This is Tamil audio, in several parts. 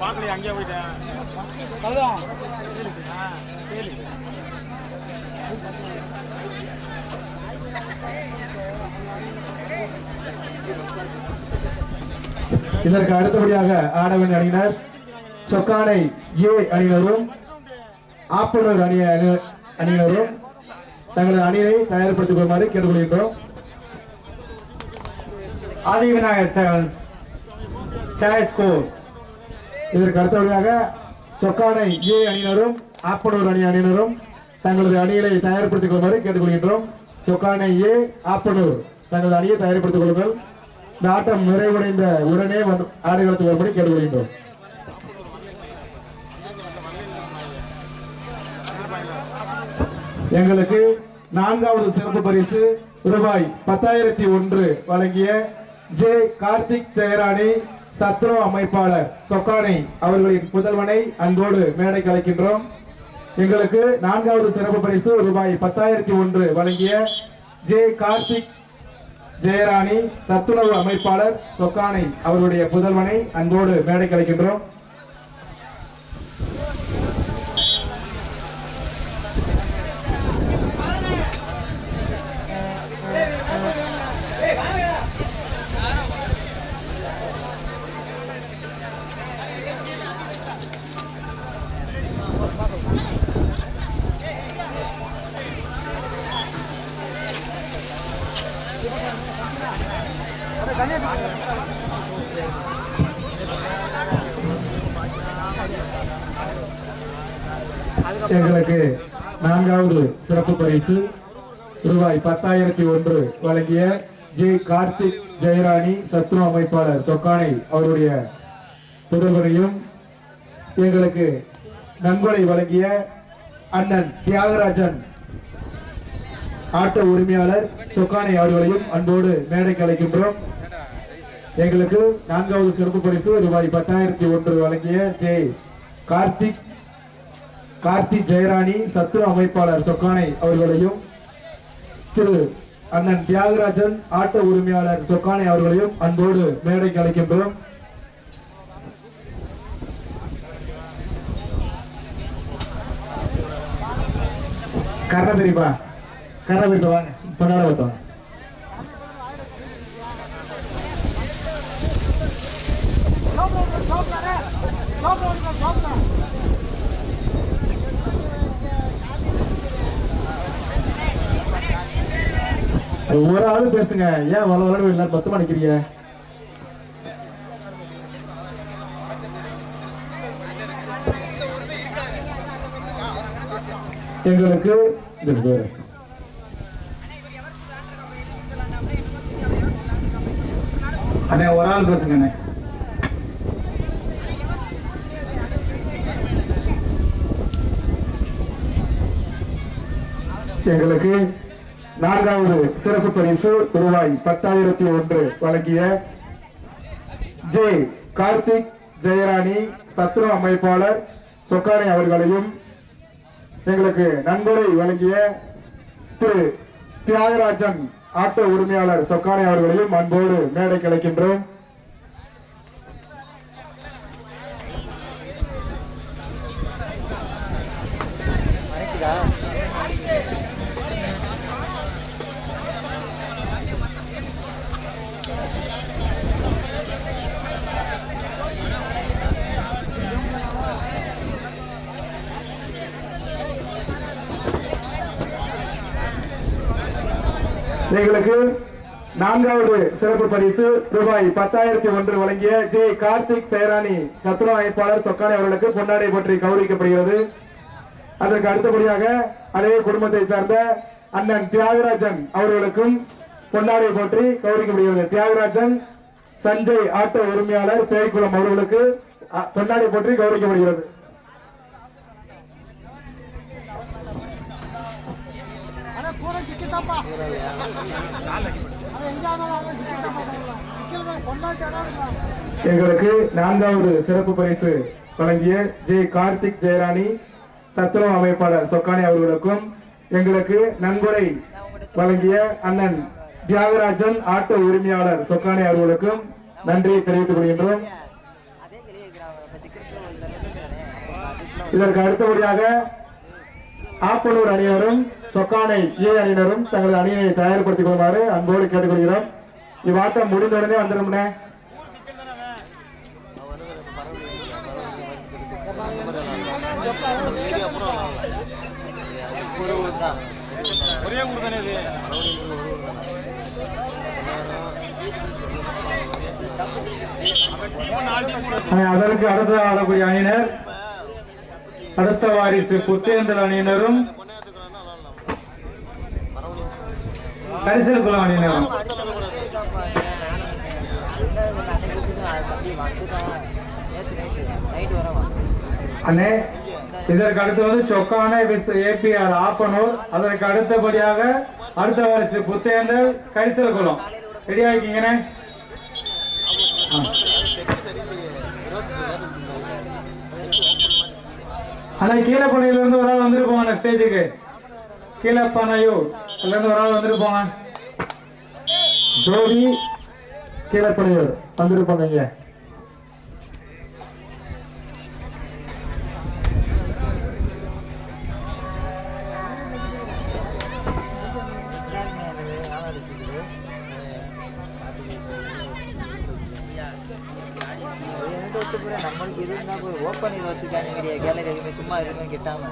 பார்க்கலையே அங்கேயே போயிட்டேன். அதுதான் ஆ கேளு இதற்கு அடுத்தபடியாக ஆடவன் அணியினர் சொக்கானை ஏ அணியினரும் ஆப்பனூர் அணி அணி- அணியினரும் தங்களது அணியை தயார்படுத்திக் கொள்ளுமாறு கேட்டுக்கொள்கின்றோம். ஆதிவிநாயகர் செவன்ஸ் சாய் ஸ்கூல் இதற்கு அடுத்தபடியாக சொக்கானை ஏ அணியினரும் ஆப்பனூர் அணி அணியினரும் தங்களது அணிகளை தயார்படுத்திக் கொள்ளுமாறு கேட்டுக்கொள்கின்றோம். சொக்கானை ஏ ஆப்பனூர் தங்களது அணியை தயார்படுத்திக் கொள்ளுங்கள். இந்த ஆட்டம் நிறைவடைந்த உடனே ஆடுகளத்துக்கு வரும்படி கேட்டுக்கொள்கின்றோம். எங்களுக்கு நான்காவது சிறப்பு பரிசு ரூபாய் பத்தாயிரத்தி ஒன்று வழங்கிய ஜே கார்த்திக் ஜெயராணி சத்ரோ அமைப்பாளர் சொக்கானை அவர்களின் புதல்வனை அன்போடு மேடை கலைக்கின்றோம் எங்களுக்கு நான்காவது சிறப்பு பரிசு ரூபாய் பத்தாயிரத்தி ஒன்று வழங்கிய ஜே கார்த்திக் ஜெயராணி சத்துணவு அமைப்பாளர் சொக்கானை அவருடைய புதல்வனை அன்போடு மேடை கலைக்கின்றோம் எங்களுக்கு நான்காவது சிறப்பு பரிசு. ரூபாய் பத்தாயிரத்தி ஒன்று வழங்கிய ஜே. கார்த்திக் ஜெயராணி சத்ரு அமைப்பாளர் சொக்கானை அவருடைய தொடர்பனையும் எங்களுக்கு நன்கொடை வழங்கிய அண்ணன் தியாகராஜன் ஆட்ட உரிமையாளர் சொக்கானை அவர்களையும் அன்போடு மேடைக்கு அழைக்கின்றோம். எங்களுக்கு நான்காவது சிறப்பு பரிசு ரூபாய் பத்தாயிரத்தி ஒன்று வழங்கிய ஜே. கார்த்திக் கார்த்தி ஜெயராணி சத்ரு அமைப்பாளர் சொக்கானை அவர்களையும் திரு அண்ணன் தியாகராஜன் ஆட்டோ உரிமையாளர் சொக்கானை அவர்களையும் அன்போடு மேடைக்கு அழைக்கின்றோம். கர்ணபிரிப்பா கர்ணபிரிப்பா வாங்க கொண்டாட பார்த்தோம் ஒரு ஆளு பேசுங்க. ஏன் வள வளர்ந்து எல்லாரும் பத்து நிக்கிறீங்க? எங்களுக்கு அண்ணே ஒரு ஆள் பேசுங்க அண்ணே. எங்களுக்கு நான்காவது சிறப்பு பரிசு ரூபாய் பத்தாயிரத்தி ஒன்று வழங்கிய ஜே கார்த்திக் ஜெயராணி சத்ரு அமைப்பாளர் சொக்கானை அவர்களையும் எங்களுக்கு நன்கொடை வழங்கிய திரு தியாகராஜன் ஆட்டோ உரிமையாளர் சொக்கானை அவர்களையும் அன்போடு மேடை கிடைக்கின்றோம் எங்களுக்கு நான்காவது சிறப்பு பரிசு ரூபாய் பத்தாயிரத்தி ஒன்று வழங்கிய ஜே கார்த்திக் சேராணி சத்துண அமைப்பாளர் சொக்கானி அவர்களுக்கு பொன்னாடை பற்றி கௌரவிக்கப்படுகிறது. அதற்கு அடுத்தபடியாக அதே குடும்பத்தை சார்ந்த அண்ணன் தியாகராஜன் அவர்களுக்கும் பொன்னாடை போற்றி கௌரவிக்கப்படுகிறது. தியாகராஜன் சஞ்சய் ஆட்டோ உரிமையாளர் பேய்க்குளம் அவர்களுக்கு பொன்னாடை போற்றி கௌரவிக்கப்படுகிறது. எங்களுக்கு நான்காவது சிறப்பு பரிசு வழங்கிய ஜே கார்த்திக் ஜெயராணி சத்துணவு அமைப்பாளர் சொக்கானி அவர்களுக்கும் எங்களுக்கு நன்கொடை வழங்கிய அண்ணன் தியாகராஜன் ஆட்டோ உரிமையாளர் சொக்கானி அவர்களுக்கும் நன்றியை தெரிவித்துக் கொள்கின்றோம். இதற்கு அடுத்தபடியாக ஆப்பனூர் அணியினரும் சொக்கானை ஏ அணியினரும் தங்களது அணியினை தயார்படுத்திக் கொள்ளுமாறு அன்போடு கேட்டுக்கொள்கிறோம். இவ்வாட்டம் முடிந்தவுடனே வந்துடும்னே ஒரே இது அதற்கு அடுத்த ஆடக்கூடிய அணியினர் அடுத்த வாரிசு புத்தேந்தல் அணியினரும் கரிசல் குளம் அணியினரும். அண்ணே இதற்கு அடுத்து வந்து சொக்கான ஏபிஆர் ஆப்பனூர். அதற்கு அடுத்தபடியாக அடுத்த வாரிசு புத்தேந்தல் கரிசல் குளம் ரெடியா இருக்கீங்கண்ணே? ஆனால் அண்ணா ஒரு ஆள் வந்துட்டு போங்க ஸ்டேஜுக்கு. கீழப்பனையூர் அதுலேருந்து ஒரு ஆள் வந்துட்டு போங்க ஜோதி கீழப்பனையூர் வந்திருப்பாங்க இங்க. வச்சுக்காங்க கேலரி எதுவுமே சும்மா எதுவுமே கிட்டாம.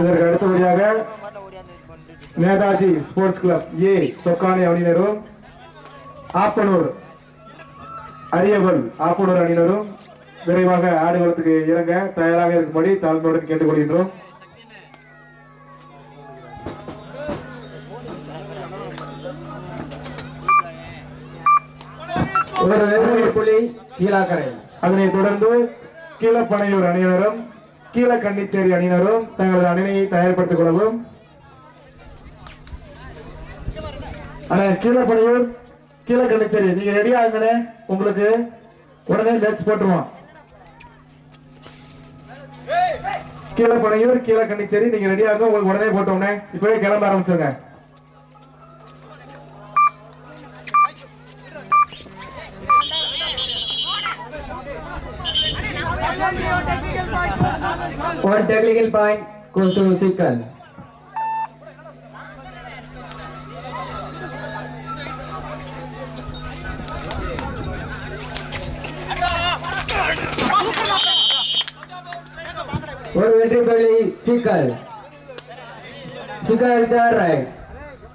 இதற்கு அடுத்தபடியாக Netaji sports club A Chokkani அணியினரும் ஆப்பனூர் அரியவல் ஆப்பனூர் அணியினரும் விரைவாக ஆடுகளத்துக்கு இறங்க தயாராக இருக்கும்படி தாழ்மையுடன் கேட்டுக்கொள்கின்றோம். வெற்றி புள்ளி கீழாக்கரை. அதனைத் தொடர்ந்து கீழப்பனையூர் அணியினரும் கீழக்கன்னிச்சேரி அணியினரும் தங்களது அணியை தயார்படுத்திக் கொள்ளவும். அண்ணே கீழப்பனையூர் கீழக்கன்னிச்சேரி நீங்க ரெடியா இருங்கண்ணே. உங்களுக்கு உடனே மேட்ச் போட்டுருவோம். கீழப்பனையூர் கீழக்கன்னிச்சேரி நீங்க ரெடியாக உங்களுக்கு உடனே போட்டோம்னே இப்பவே கிளம்ப ஆரம்பிச்சிருங்க. One technical point goes to Sikal. ஒரு வெற்றி புள்ளி சிக்கல் சிக்கல் தேர் ரைட்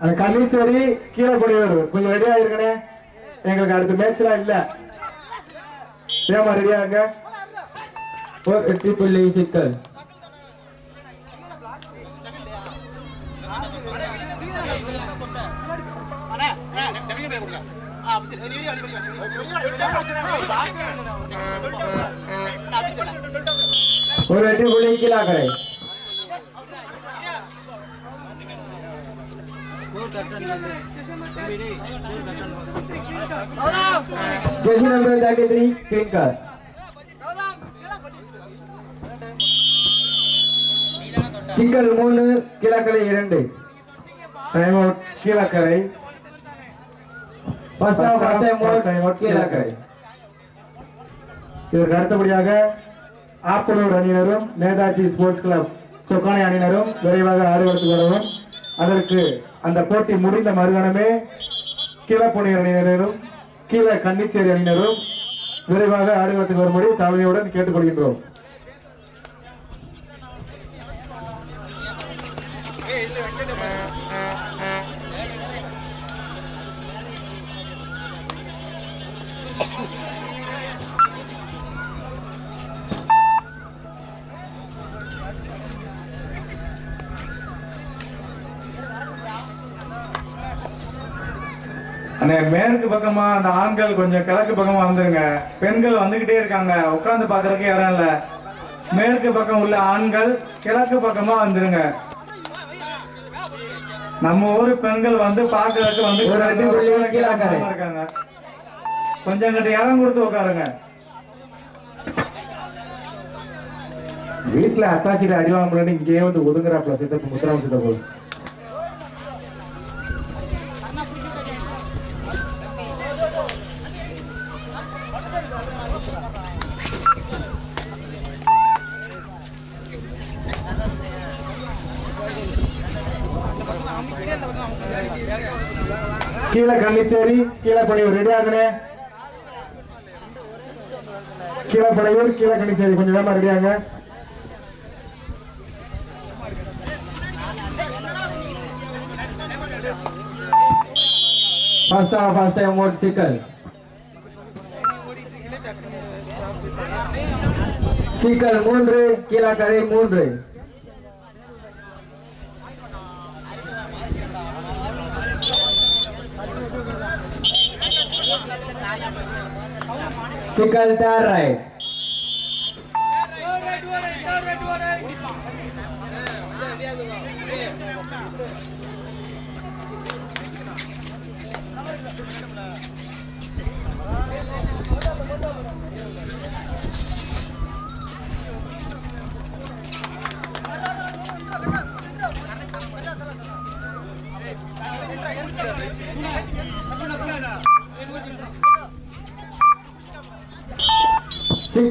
அந்த கன்னிச்சேரி கீழப்பனையூர் கொஞ்சம் ரெடியா இருக்கனே எங்களுக்கு அடுத்த மேட்ச்லாம் இல்ல. ஏமா ரெடியா இருங்க ஒரு வெற்றி புள்ளி சிக்கல் ஒரு வெற்றி புள்ளி Keelakarai jersey number thirty three clinker Sikkal மூணு கிழக்கலை இரண்டு. Time out Keelakarai first half first time Keelakarai இதற்கு அடுத்தபடியாக ஆப்பனூர் அணியினரும் நேதாஜி ஸ்போர்ட்ஸ் கிளப் சொக்கானை அணியினரும் விரைவாக ஆடுகளத்துக்கு வரவும். அதற்கு அந்த போட்டி முடிந்த மறுகணமே கீழப்புணியர் அணியினரும் கீழே கன்னிச்சேரி அணியினரும் விரைவாக ஆடுகளத்துக்கு வரும்படி தலைமையுடன் கேட்டுக்கொள்கின்றோம். அண்ணே மேற்கு பக்கமா அந்த ஆண்கள் கொஞ்சம் கிழக்கு பக்கமா வந்துருங்க. பெண்கள் வந்துகிட்டே இருக்காங்க. உட்கார்ந்து பாக்குறதுக்கு இடம் இல்ல. மேற்கு பக்கம் உள்ள ஆண்கள் கிழக்கு பக்கமா வந்துருங்க. நம்ம ஊர் பெண்கள் வந்து பாக்குறதுக்கு வந்து. இருக்காங்க. கொஞ்சம் கிட்ட இடம் கொடுத்து உட்காருங்க. வீட்டுல அத்தாச்சிட்டு அடி வாங்க முடியாது இங்கேயே வந்து ஒதுங்குறாப்ல சித்தப்பு முத்துராம சித்தப்பு. கீழே கள்ளிச்சேரி கீழே படையூர் ரெடி ஆகுனே? கீழே படையூர் கீழே கன்னிச்சேரி கொஞ்சம் வேகமா ரெடி ஆகுங்க. ஃபர்ஸ்ட் ஆஃப் ஃபர்ஸ்ட் டைம் மோட் சிக்கல் சிக்கல் மூன்று கீழக்கரை மூன்று. சிக்கல் தேர்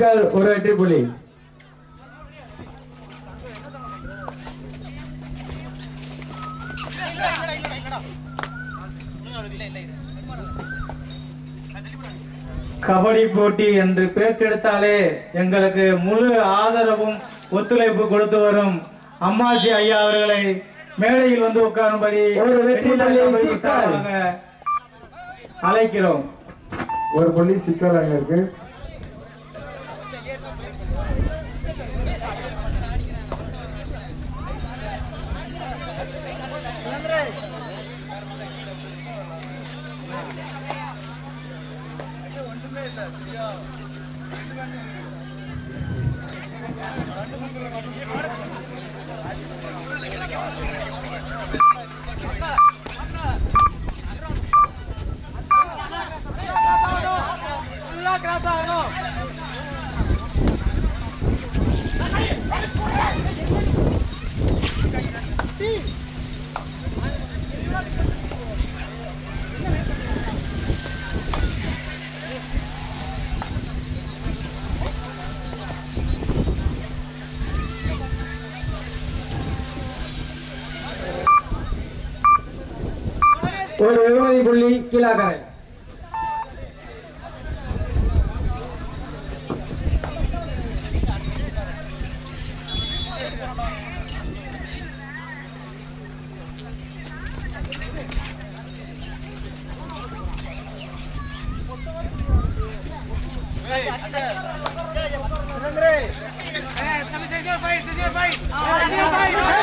சிக்கல் ஒரு வெற்றி புலி. கபடி போட்டி என்று பேச்செடுத்தாலே எங்களுக்கு முழு ஆதரவும் ஒத்துழைப்பு கொடுத்து வரும். அம்மாஜி ஐயா அவர்களை மேடையில் வந்து உட்காரும்படி ஒரு வெற்றி வெண்ணிலா புள்ளி கபடி சிக்கல். சார்பாக அழைக்கிறோம் ஒரு புள்ளி சிக்கல் அங்க இருக்கு ஒரு வெகுமதி புள்ளி கீழக்கரை ஒரு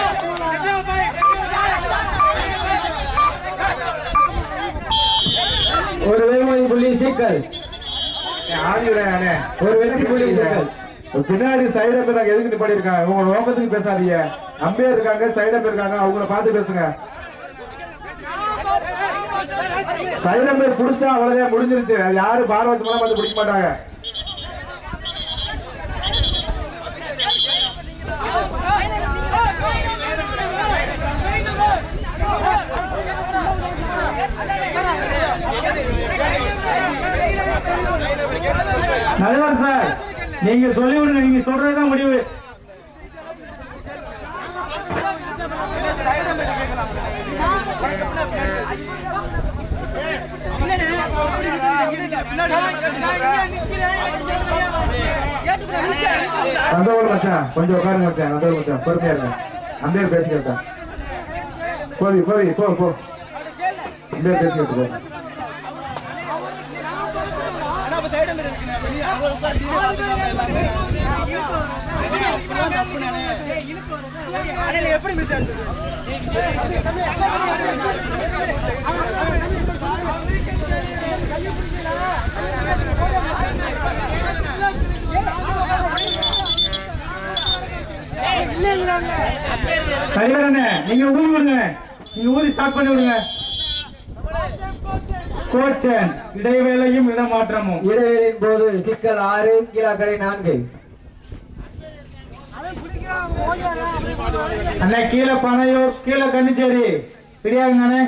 ஆதியுடையானே ஒரு வெற்றி புள்ளி சிக்கல் பின்னாடி சைடு பேர் எதுக்கு நிப்பாடி இருக்காங்க உங்க நோக்கத்துக்கு பேசாதீங்க. அம்பையர் இருக்காங்க சைடு பேர் இருக்காங்க. அவங்கள பார்த்து பேசுங்க. சைடு பேர் புடிச்சா அவ்வளவுதான் முடிஞ்சிருச்சு. அது யாரு பாரபட்சமெல்லாம் பார்த்து பிடிக்க மாட்டாங்க. நடுவர் சார் நீங்க சொல்லி விடுங்க நீங்க சொல்றதுதான் முடிவு. நந்தோல் மச்சான் கொஞ்சம் உட்காருங்க மச்சான் நந்தோல் மச்சான் பொறுமையா இருங்க. அம்பையர் பேசிக்கிறதா? போவி போவி போ போ. அம்பையர் பேசிக்கிறது போ சரிவரண்ணே நீங்க ஊதி விடுங்க நீங்க ஊதி ஸ்டார்ட் பண்ணி விடுங்க கோச் சேஞ்ச் இடைவேளையும் இடமாற்றமும் இடைவெளியின் போது சிக்கல் ஆறு கீழக்கரை நான்கு அண்ணே கீழே பனையூர் கீழே கன்னிச்சேரி பிடியாங்க அண்ணே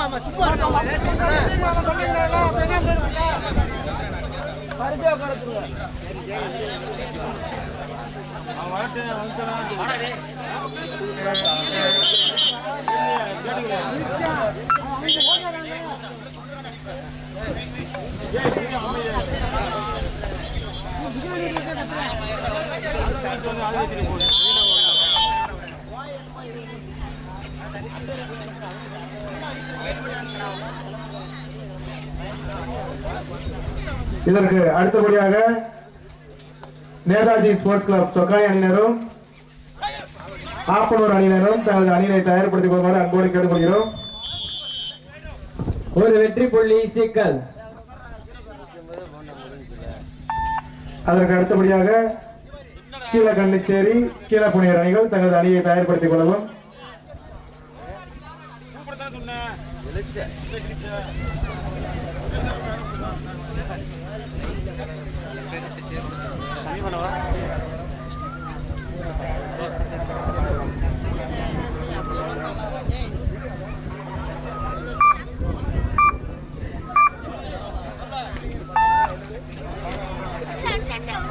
அவன் இதற்கு அடுத்தபடியாக நேதாஜி ஸ்போர்ட்ஸ் கிளப் சொக்காய் அணியினரும் ஆப்பனூர் அணியினரும் தங்களது அணியினை தயார்படுத்திக் கொள்ளுமாறு அன்போடு கேட்டுக்கொள்கிறோம். ஒரு வெற்றி புள்ளி சிக்கல். அதற்கு அடுத்தபடியாக கீழக்கண்ணிச்சேரி கீழப்புனியர் அணிகள் தங்களது அணியை தயார்படுத்திக் கொள்ளவும். கூப்பிடத்தான் சொன்னேன்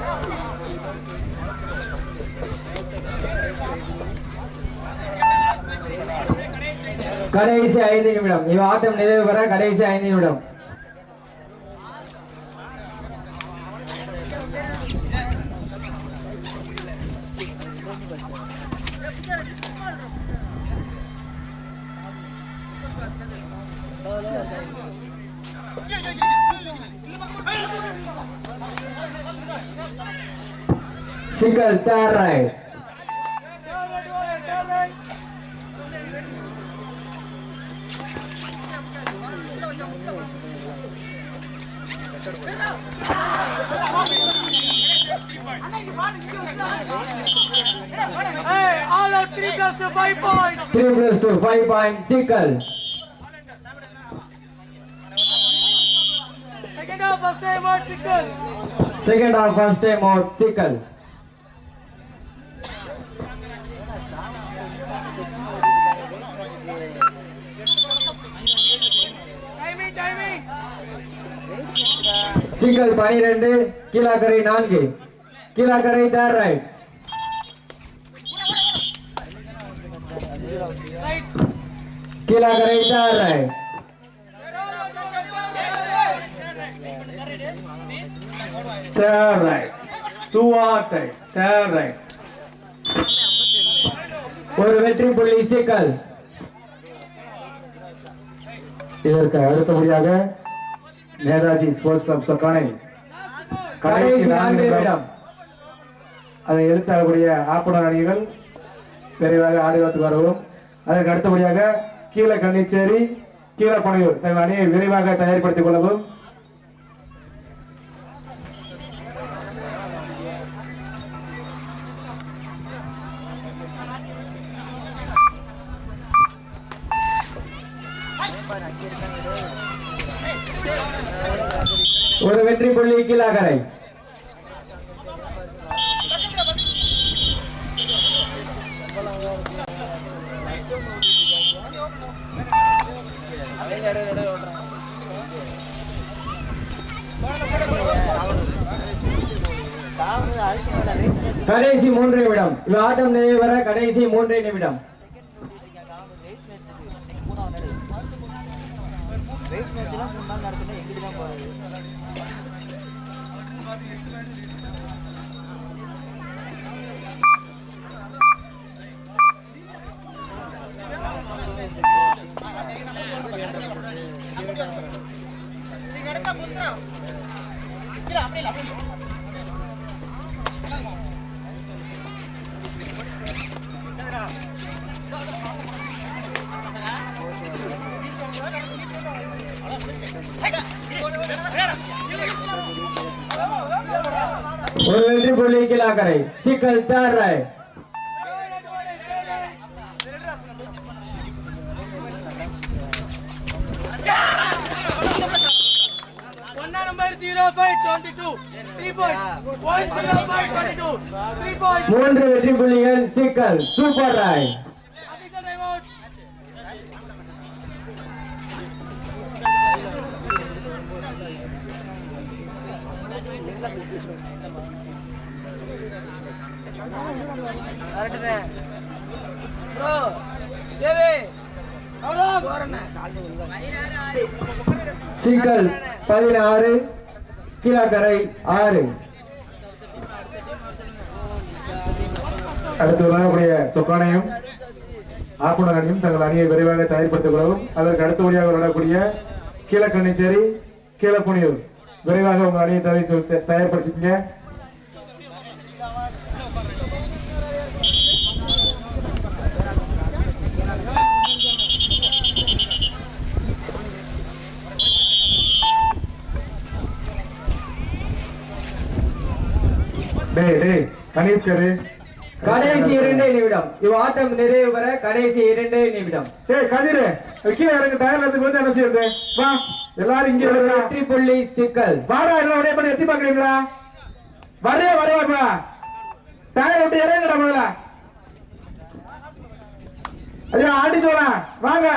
கடைசி ஐந்து நிமிடம். இவ ஆட்டம் நிறைவு பெற கடைசி ஐந்து நிமிடம். Sikkal third raid three plus two five point Sikkal second half first time out Sikkal Sikkal பனிரெண்டு கீழாக்கரை நான்கு. Keelakarai third raid Keelakarai third raid third raid do or die third raid ஒரு வெற்றி புள்ளி சிக்கல் இதற்கு அடுத்தபடியாக நேதாஜி ஸ்போர்ட்ஸ் கிளப் சொக்கானை கடைசி நான்கு நிமிடம். அதை எதிர்த்தாக்கூடிய ஆப்பனர் அணிகள் விரைவாக ஆடுகளத்துக்கு வரவும். அதற்கு அடுத்தபடியாக கீழ கன்னிச்சேரி கீழப்பனையூர் தங்கள் அணியை விரைவாக தயார்படுத்திக் கொள்ளவும். ஒரு வெற்றி புள்ளி கீழாகரை கடைசி மூன்று நிமிடம். இவ் ஆட்டம் நிறைவு பெற கடைசி மூன்று நிமிடம். வெயிட் மேட்ச்சுக்கு தான் போகிறது ஒரு வெற்றி புள்ளி கீழாக்கரை சிக்கல் தேர் ரைட் மூன்று வெற்றி புள்ளிகள் சிக்கல் சூப்பர் ரைட் பதினாறு கீழக்கரை ஆறு. அடுத்து விளையாடக்கூடிய சொக்கானையும் ஆக்குனர் அணியும் தங்கள் அணியை விரைவாக தயார்படுத்திக் கொள்ளவும். அதற்கு அடுத்தபடியாக விளையாடக்கூடிய கீழக்கண்ணிச்சேரி கீழப்புனியூர் விரைவாக உங்க அணியை தயார் தயார்படுத்திக்கங்க. டேய் டேய் கணேஷ்கரு. கடைசி இரண்டே நிமிடம். இவ் ஆட்டம் நிறைவு பெற கடைசி இரண்டே நிமிடம். டேய் கதிரு கீழே இறங்க டயர்ல இருந்து வந்து என்ன செய்யுது வா எல்லாரும் இங்க ஒரு இருக்கா வெற்றி புள்ளி சிக்கல். வாடா எல்லாம் அப்படியே பண்ணி எட்டி பாக்குறீங்களா வரே வருவாப்பா டயர் விட்டு இறங்குடா முதல்ல. ஐயா சொல்லலாம் வாங்க.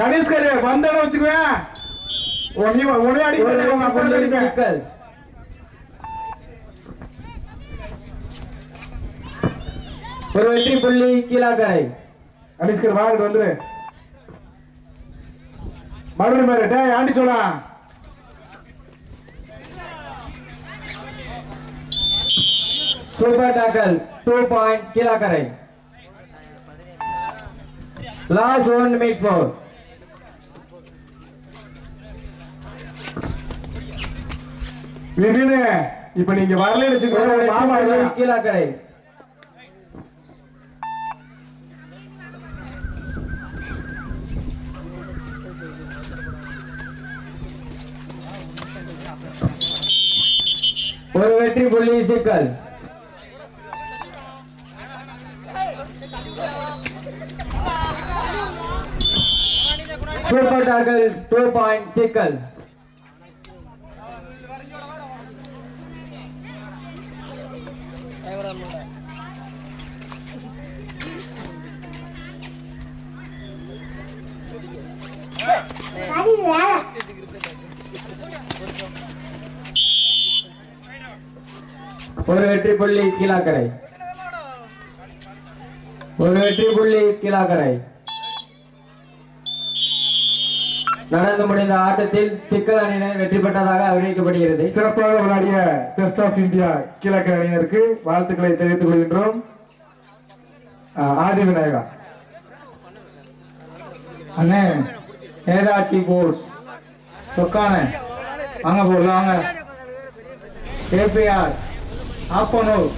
கணேஷ்கரு வந்தட வச்சுக்குவேன் உன் நீ உன்னை ஒரு அடிப்பேன் உங்க அப்பா அடிப்பேன். ஒரு வெற்றி புள்ளி கீழக்கரை கணேஷ்கர் வாங்கிட்டு வந்துரு மறுபடியும் பாரு டேய் ஆண்டி சொல்லலாம் super tackle two point Keelakarai last one minutes more விபினு இப்ப நீங்க வரலன்னு வச்சுக்கோங்க மாமா. கீழக்கரை ஒரு வெற்றி புள்ளி சிக்கல் சூப்பர் டாக்கல் டூ பாயிண்ட் சிக்கல் சரி வேற ஒரு வெற்றி புள்ளி கீழாக்கரை. ஒரு வெற்றி புள்ளி கீழாக்கரை. நடந்து முடிந்த ஆட்டத்தில் சிக்கல் அணியினர் வெற்றி பெற்றதாக அறிவிக்கப்படுகிறது. சிறப்பாக விளையாடிய டெஸ்ட் ஆஃப் இந்தியா கீழக்கரை அணியினருக்கு வாழ்த்துக்களை தெரிவித்துக் கொள்கின்றோம். ஆதி விநாயகா. அண்ணே ஏதாச்சி போர்ஸ் சொக்கான. வாங்க போடலாம் வாங்க. ஏபிஆர் ஆப்பனூர்